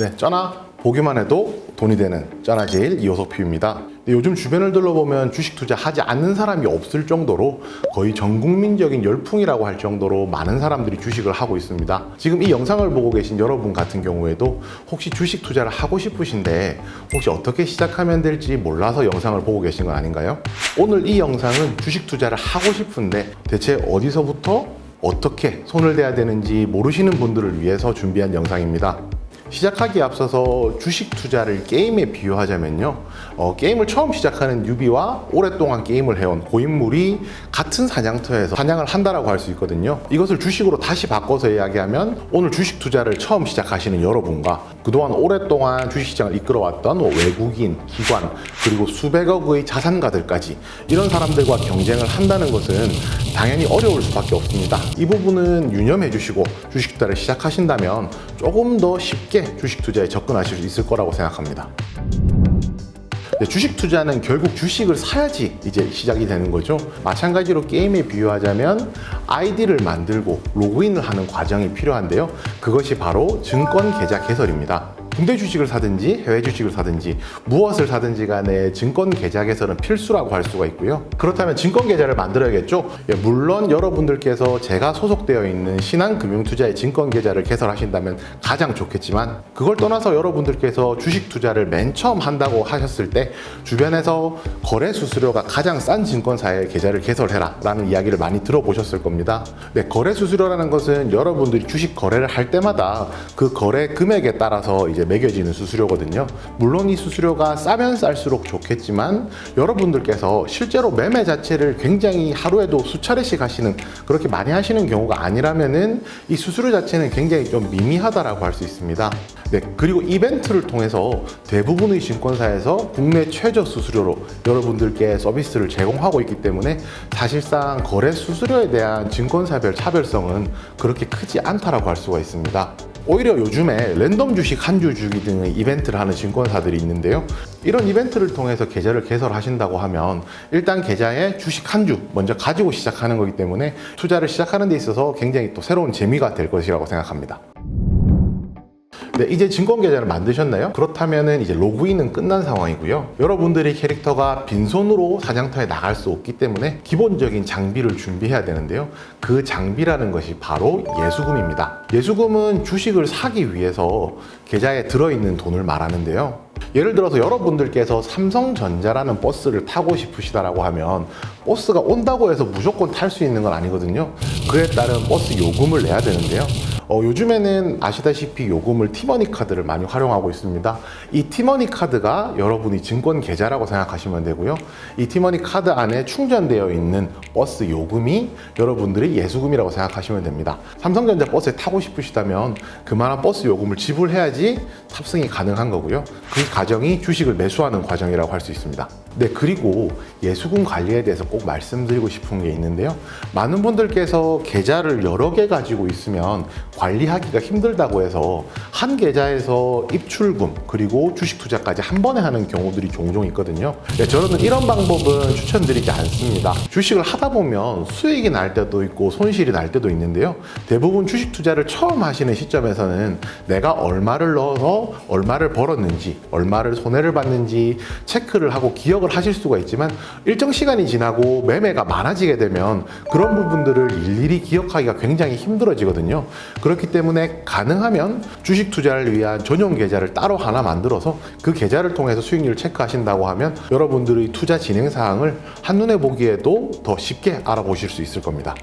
네, 쩌나 보기만 해도 돈이 되는 쩌나제일 이호석피입니다. 근데 요즘 주변을 둘러보면 주식 투자 하지 않는 사람이 없을 정도로 거의 전 국민적인 열풍이라고 할 정도로 많은 사람들이 주식을 하고 있습니다. 지금 이 영상을 보고 계신 여러분 같은 경우에도 혹시 주식 투자를 하고 싶으신데 혹시 어떻게 시작하면 될지 몰라서 영상을 보고 계신 건 아닌가요? 오늘 이 영상은 주식 투자를 하고 싶은데 대체 어디서부터 어떻게 손을 대야 되는지 모르시는 분들을 위해서 준비한 영상입니다. 시작하기에 앞서서 주식 투자를 게임에 비유하자면요. 어, 게임을 처음 시작하는 뉴비와 오랫동안 게임을 해온 고인물이 같은 사냥터에서 사냥을 한다라고 할 수 있거든요. 이것을 주식으로 다시 바꿔서 이야기하면 오늘 주식 투자를 처음 시작하시는 여러분과 그동안 오랫동안 주식시장을 이끌어왔던 뭐 외국인, 기관, 그리고 수백억의 자산가들까지 이런 사람들과 경쟁을 한다는 것은 당연히 어려울 수밖에 없습니다. 이 부분은 유념해 주시고 주식 투자를 시작하신다면 조금 더 쉽게 주식 투자에 접근하실 수 있을 거라고 생각합니다. 네, 주식 투자는 결국 주식을 사야지 이제 시작이 되는 거죠. 마찬가지로 게임에 비유하자면 아이디를 만들고 로그인을 하는 과정이 필요한데요. 그것이 바로 증권 계좌 개설입니다. 국내 주식을 사든지 해외 주식을 사든지 무엇을 사든지 간에 증권 계좌 개설은 필수라고 할 수가 있고요. 그렇다면 증권 계좌를 만들어야겠죠. 예, 물론 여러분들께서 제가 소속되어 있는 신한금융투자의 증권 계좌를 개설하신다면 가장 좋겠지만 그걸 떠나서 여러분들께서 주식 투자를 맨 처음 한다고 하셨을 때 주변에서 거래 수수료가 가장 싼 증권사의 계좌를 개설해라 라는 이야기를 많이 들어보셨을 겁니다. 네, 거래 수수료라는 것은 여러분들이 주식 거래를 할 때마다 그 거래 금액에 따라서 이제 매겨지는 수수료거든요. 물론 이 수수료가 싸면 쌀수록 좋겠지만 여러분들께서 실제로 매매 자체를 굉장히 하루에도 수차례씩 하시는 그렇게 많이 하시는 경우가 아니라면은 이 수수료 자체는 굉장히 좀 미미하다라고 할 수 있습니다. 네, 그리고 이벤트를 통해서 대부분의 증권사에서 국내 최저 수수료로 여러분들께 서비스를 제공하고 있기 때문에 사실상 거래 수수료에 대한 증권사별 차별성은 그렇게 크지 않다라고 할 수가 있습니다. 오히려 요즘에 랜덤 주식 한 주 주기 등의 이벤트를 하는 증권사들이 있는데요. 이런 이벤트를 통해서 계좌를 개설하신다고 하면 일단 계좌에 주식 한 주 먼저 가지고 시작하는 거기 때문에 투자를 시작하는 데 있어서 굉장히 또 새로운 재미가 될 것이라고 생각합니다. 네, 이제 증권 계좌를 만드셨나요? 그렇다면은 이제 로그인은 끝난 상황이고요. 여러분들의 캐릭터가 빈손으로 사냥터에 나갈 수 없기 때문에 기본적인 장비를 준비해야 되는데요. 그 장비라는 것이 바로 예수금입니다. 예수금은 주식을 사기 위해서 계좌에 들어있는 돈을 말하는데요. 예를 들어서 여러분들께서 삼성전자라는 버스를 타고 싶으시다라고 하면 버스가 온다고 해서 무조건 탈 수 있는 건 아니거든요. 그에 따른 버스 요금을 내야 되는데요. 어, 요즘에는 아시다시피 요금을 티머니 카드를 많이 활용하고 있습니다. 이 티머니 카드가 여러분이 증권 계좌라고 생각하시면 되고요. 이 티머니 카드 안에 충전되어 있는 버스 요금이 여러분들의 예수금이라고 생각하시면 됩니다. 삼성전자 버스에 타고 싶으시다면 그만한 버스 요금을 지불해야지 탑승이 가능한 거고요. 그 과정이 주식을 매수하는 과정이라고 할 수 있습니다. 네, 그리고 예수금 관리에 대해서 꼭 말씀드리고 싶은 게 있는데요. 많은 분들께서 계좌를 여러 개 가지고 있으면 관리하기가 힘들다고 해서 한 계좌에서 입출금 그리고 주식 투자까지 한 번에 하는 경우들이 종종 있거든요. 네, 저는 이런 방법은 추천드리지 않습니다. 주식을 하다 보면 수익이 날 때도 있고 손실이 날 때도 있는데요. 대부분 주식 투자를 처음 하시는 시점에서는 내가 얼마를 넣어서 얼마를 벌었는지, 얼마를 손해를 봤는지 체크를 하고 기억 을 하실 수가 있지만 일정 시간이 지나고 매매가 많아지게 되면 그런 부분들을 일일이 기억하기가 굉장히 힘들어지거든요. 그렇기 때문에 가능하면 주식 투자를 위한 전용 계좌를 따로 하나 만들어서 그 계좌를 통해서 수익률을 체크하신다고 하면 여러분들의 투자 진행 사항을 한눈에 보기에도 더 쉽게 알아보실 수 있을 겁니다.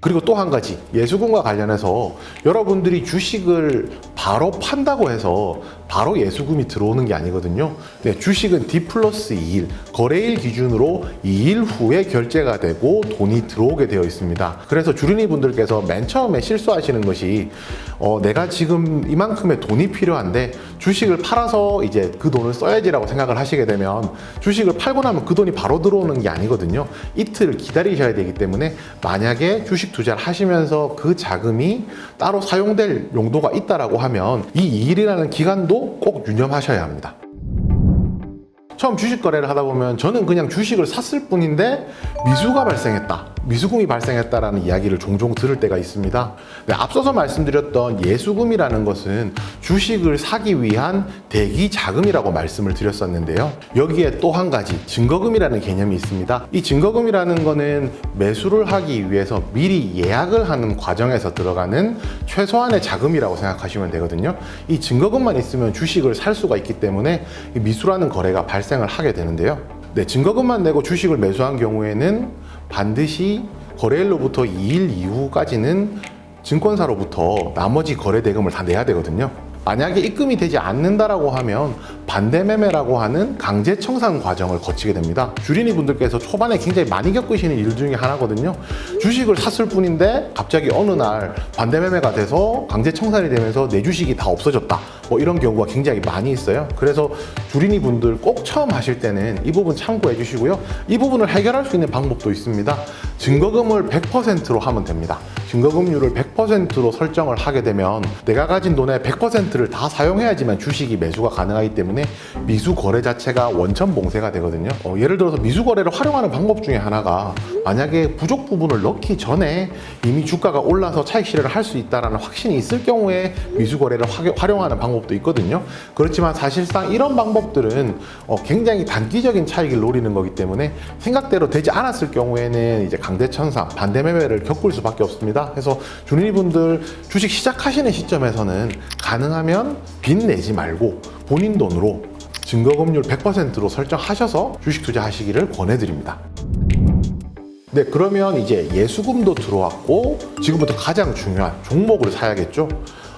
그리고 또 한 가지 예수금과 관련해서 여러분들이 주식을 바로 판다고 해서 바로 예수금이 들어오는 게 아니거든요. 네, 주식은 D 플러스 2일 거래일 기준으로 2일 후에 결제가 되고 돈이 들어오게 되어 있습니다. 그래서 주린이 분들께서 맨 처음에 실수하시는 것이 어, 내가 지금 이만큼의 돈이 필요한데 주식을 팔아서 이제 그 돈을 써야지라고 생각을 하시게 되면 주식을 팔고 나면 그 돈이 바로 들어오는 게 아니거든요. 이틀 기다리셔야 되기 때문에 만약에 주식 투자를 하시면서 그 자금이 따로 사용될 용도가 있다라고 하면 이 2일이라는 기간도 꼭 유념하셔야 합니다. 처음 주식 거래를 하다 보면 저는 그냥 주식을 샀을 뿐인데 미수가 발생했다. 미수금이 발생했다라는 이야기를 종종 들을 때가 있습니다. 네, 앞서서 말씀드렸던 예수금이라는 것은 주식을 사기 위한 대기 자금이라고 말씀을 드렸었는데요. 여기에 또 한 가지 증거금이라는 개념이 있습니다. 이 증거금이라는 거는 매수를 하기 위해서 미리 예약을 하는 과정에서 들어가는 최소한의 자금이라고 생각하시면 되거든요. 이 증거금만 있으면 주식을 살 수가 있기 때문에 이 미수라는 거래가 발생을 하게 되는데요. 네, 증거금만 내고 주식을 매수한 경우에는 반드시 거래일로부터 2일 이후까지는 증권사로부터 나머지 거래 대금을 다 내야 되거든요. 만약에 입금이 되지 않는다라고 하면 반대 매매라고 하는 강제 청산 과정을 거치게 됩니다. 주린이 분들께서 초반에 굉장히 많이 겪으시는 일 중에 하나거든요. 주식을 샀을 뿐인데 갑자기 어느 날 반대 매매가 돼서 강제 청산이 되면서 내 주식이 다 없어졌다. 뭐 이런 경우가 굉장히 많이 있어요. 그래서 주린이 분들 꼭 처음 하실 때는 이 부분 참고해 주시고요. 이 부분을 해결할 수 있는 방법도 있습니다. 증거금을 100%로 하면 됩니다. 증거금률을 100%로 설정을 하게 되면 내가 가진 돈의 100%를 다 사용해야지만 주식이 매수가 가능하기 때문에 미수 거래 자체가 원천 봉쇄가 되거든요. 어, 예를 들어서 미수 거래를 활용하는 방법 중에 하나가 만약에 부족 부분을 넣기 전에 이미 주가가 올라서 차익 실현을 할 수 있다라는 확신이 있을 경우에 미수 거래를 화- 활용하는 방법도 있거든요. 그렇지만 사실상 이런 방법들은 어, 굉장히 단기적인 차익을 노리는 거기 때문에 생각대로 되지 않았을 경우에는 이제 강대천사 반대 매매를 겪을 수밖에 없습니다. 그래서 주린이분들 주식 시작하시는 시점에서는 가능하면 빚 내지 말고 본인 돈으로 증거금률 100%로 설정하셔서 주식 투자하시기를 권해드립니다. 네, 그러면 이제 예수금도 들어왔고 지금부터 가장 중요한 종목을 사야겠죠.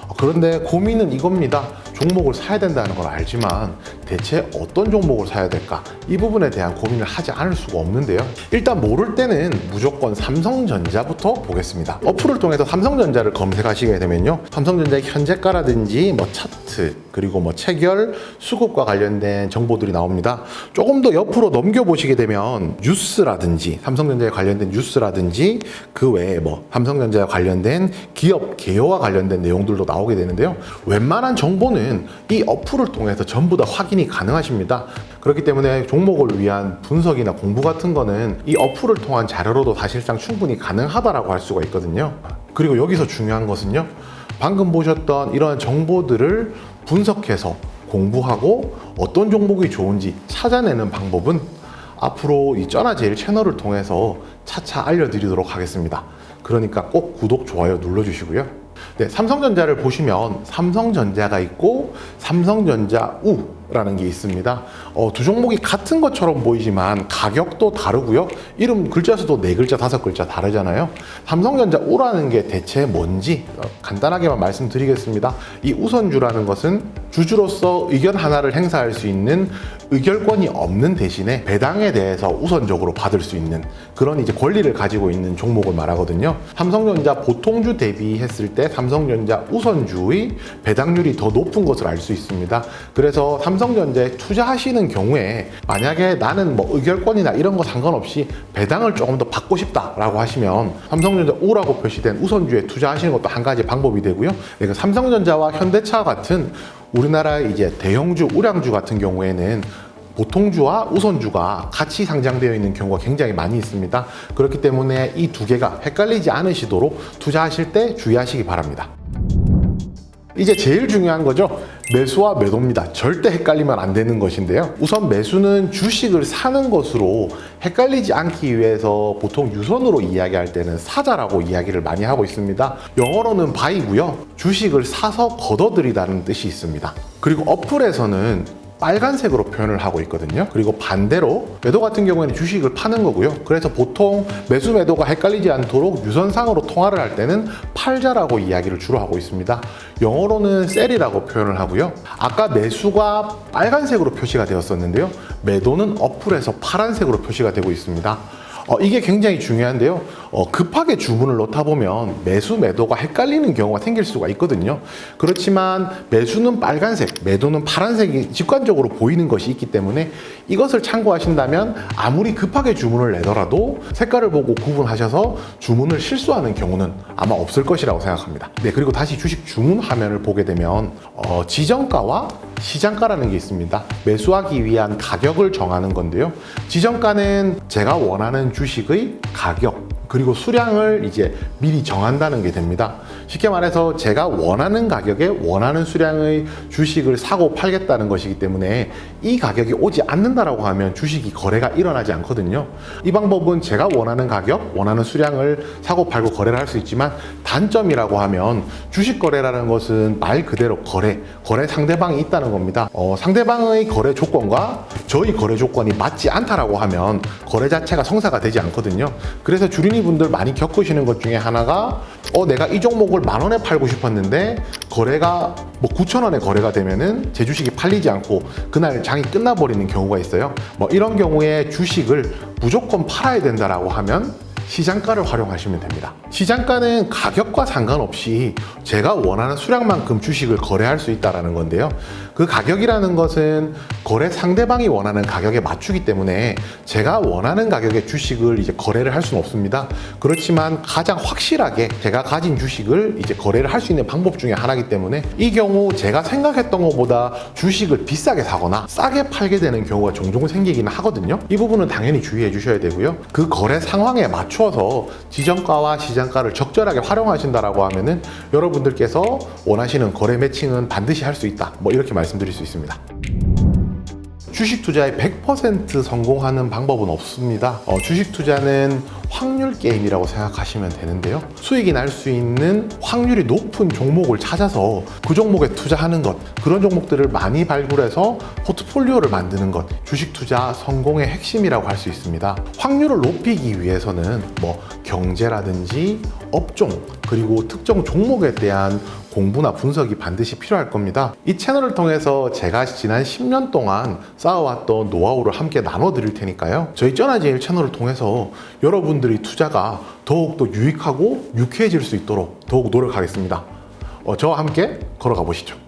어, 그런데 고민은 이겁니다. 종목을 사야 된다는 걸 알지만 대체 어떤 종목을 사야 될까? 이 부분에 대한 고민을 하지 않을 수가 없는데요. 일단 모를 때는 무조건 삼성전자부터 보겠습니다. 어플을 통해서 삼성전자를 검색하시게 되면요. 삼성전자의 현재가라든지 뭐 차트 그리고 뭐 체결, 수급과 관련된 정보들이 나옵니다. 조금 더 옆으로 넘겨보시게 되면 뉴스라든지 삼성전자에 관련된 뉴스라든지 그 외에 뭐 삼성전자에 관련된 기업 개요와 관련된 내용들도 나오게 되는데요. 웬만한 정보는 이 어플을 통해서 전부 다 확인이 가능하십니다. 그렇기 때문에 종목을 위한 분석이나 공부 같은 거는 이 어플을 통한 자료로도 사실상 충분히 가능하다라고 할 수가 있거든요. 그리고 여기서 중요한 것은요. 방금 보셨던 이러한 정보들을 분석해서 공부하고 어떤 종목이 좋은지 찾아내는 방법은 앞으로 이 쩌나제일 채널을 통해서 차차 알려드리도록 하겠습니다. 그러니까 꼭 구독, 좋아요 눌러주시고요. 네, 삼성전자를 보시면 삼성전자가 있고 삼성전자 우 라는 게 있습니다. 어, 두 종목이 같은 것처럼 보이지만 가격도 다르고요. 이름 글자 수도 네 글자, 다섯 글자 다르잖아요. 삼성전자 우라는 게 대체 뭔지 어, 간단하게만 말씀드리겠습니다. 이 우선주라는 것은 주주로서 의견 하나를 행사할 수 있는 의결권이 없는 대신에 배당에 대해서 우선적으로 받을 수 있는 그런 이제 권리를 가지고 있는 종목을 말하거든요. 삼성전자 보통주 대비했을 때 삼성전자 우선주의 배당률이 더 높은 것을 알 수 있습니다. 그래서 삼성 전자에 투자하시는 경우에 만약에 나는 뭐 의결권이나 이런 거 상관없이 배당을 조금 더 받고 싶다라고 하시면 삼성전자 우라고 표시된 우선주에 투자하시는 것도 한 가지 방법이 되고요. 네, 그 삼성전자와 현대차 같은 우리나라 이제 대형주, 우량주 같은 경우에는 보통주와 우선주가 같이 상장되어 있는 경우가 굉장히 많이 있습니다. 그렇기 때문에 이 두 개가 헷갈리지 않으시도록 투자하실 때 주의하시기 바랍니다. 이제 제일 중요한 거죠. 매수와 매도입니다. 절대 헷갈리면 안 되는 것인데요. 우선 매수는 주식을 사는 것으로 헷갈리지 않기 위해서 보통 유선으로 이야기할 때는 사자라고 이야기를 많이 하고 있습니다. 영어로는 바이고요. 주식을 사서 걷어들이다는 뜻이 있습니다. 그리고 어플에서는 빨간색으로 표현을 하고 있거든요. 그리고 반대로 매도 같은 경우에는 주식을 파는 거고요. 그래서 보통 매수 매도가 헷갈리지 않도록 유선상으로 통화를 할 때는 팔자라고 이야기를 주로 하고 있습니다. 영어로는 셀이라고 표현을 하고요. 아까 매수가 빨간색으로 표시가 되었었는데요. 매도는 어플에서 파란색으로 표시가 되고 있습니다. 어, 이게 굉장히 중요한데요. 어, 급하게 주문을 넣다 보면 매수, 매도가 헷갈리는 경우가 생길 수가 있거든요. 그렇지만 매수는 빨간색, 매도는 파란색이 직관적으로 보이는 것이 있기 때문에 이것을 참고하신다면 아무리 급하게 주문을 내더라도 색깔을 보고 구분하셔서 주문을 실수하는 경우는 아마 없을 것이라고 생각합니다. 네, 그리고 다시 주식 주문 화면을 보게 되면 어, 지정가와 시장가라는 게 있습니다. 매수하기 위한 가격을 정하는 건데요. 지정가는 제가 원하는 주식의 가격, 그리고 수량을 이제 미리 정한다는 게 됩니다. 쉽게 말해서 제가 원하는 가격에 원하는 수량의 주식을 사고 팔겠다는 것이기 때문에 이 가격이 오지 않는다라고 하면 주식이 거래가 일어나지 않거든요. 이 방법은 제가 원하는 가격, 원하는 수량을 사고 팔고 거래를 할 수 있지만 단점이라고 하면 주식 거래라는 것은 말 그대로 거래, 거래 상대방이 있다는 겁니다. 어, 상대방의 거래 조건과 저희 거래 조건이 맞지 않다라고 하면 거래 자체가 성사가 되지 않거든요. 그래서 주린이 분들 많이 겪으시는 것 중에 하나가 어 내가 이 종목을 만 원에 팔고 싶었는데 거래가 뭐 9천 원에 거래가 되면은 제 주식이 팔리지 않고 그날 장이 끝나버리는 경우가 있어요. 뭐 이런 경우에 주식을 무조건 팔아야 된다라고 하면 시장가를 활용하시면 됩니다. 시장가는 가격과 상관없이 제가 원하는 수량만큼 주식을 거래할 수 있다는 건데요. 그 가격이라는 것은 거래 상대방이 원하는 가격에 맞추기 때문에 제가 원하는 가격의 주식을 이제 거래를 할 수는 없습니다. 그렇지만 가장 확실하게 제가 가진 주식을 이제 거래를 할 수 있는 방법 중에 하나이기 때문에 이 경우 제가 생각했던 것보다 주식을 비싸게 사거나 싸게 팔게 되는 경우가 종종 생기기는 하거든요. 이 부분은 당연히 주의해 주셔야 되고요. 그 거래 상황에 맞추어서 지정가와 시장가를 적절하게 활용하신다라고 하면은 여러분들께서 원하시는 거래 매칭은 반드시 할 수 있다. 뭐 이렇게 말씀 드릴 수 있습니다. 주식 투자에 100% 성공하는 방법은 없습니다. 어, 주식 투자는 확률 게임이라고 생각하시면 되는데요. 수익이 날 수 있는 확률이 높은 종목을 찾아서 그 종목에 투자하는 것, 그런 종목들을 많이 발굴해서 포트폴리오를 만드는 것, 주식 투자 성공의 핵심이라고 할 수 있습니다. 확률을 높이기 위해서는 뭐 경제라든지 업종, 그리고 특정 종목에 대한 공부나 분석이 반드시 필요할 겁니다. 이 채널을 통해서 제가 지난 10년 동안 쌓아왔던 노하우를 함께 나눠드릴 테니까요. 저희 쩌나제일 채널을 통해서 여러분 들이 투자가 더욱더 유익하고 유쾌해질 수 있도록 더욱 노력하겠습니다. 어, 저와 함께 걸어가 보시죠.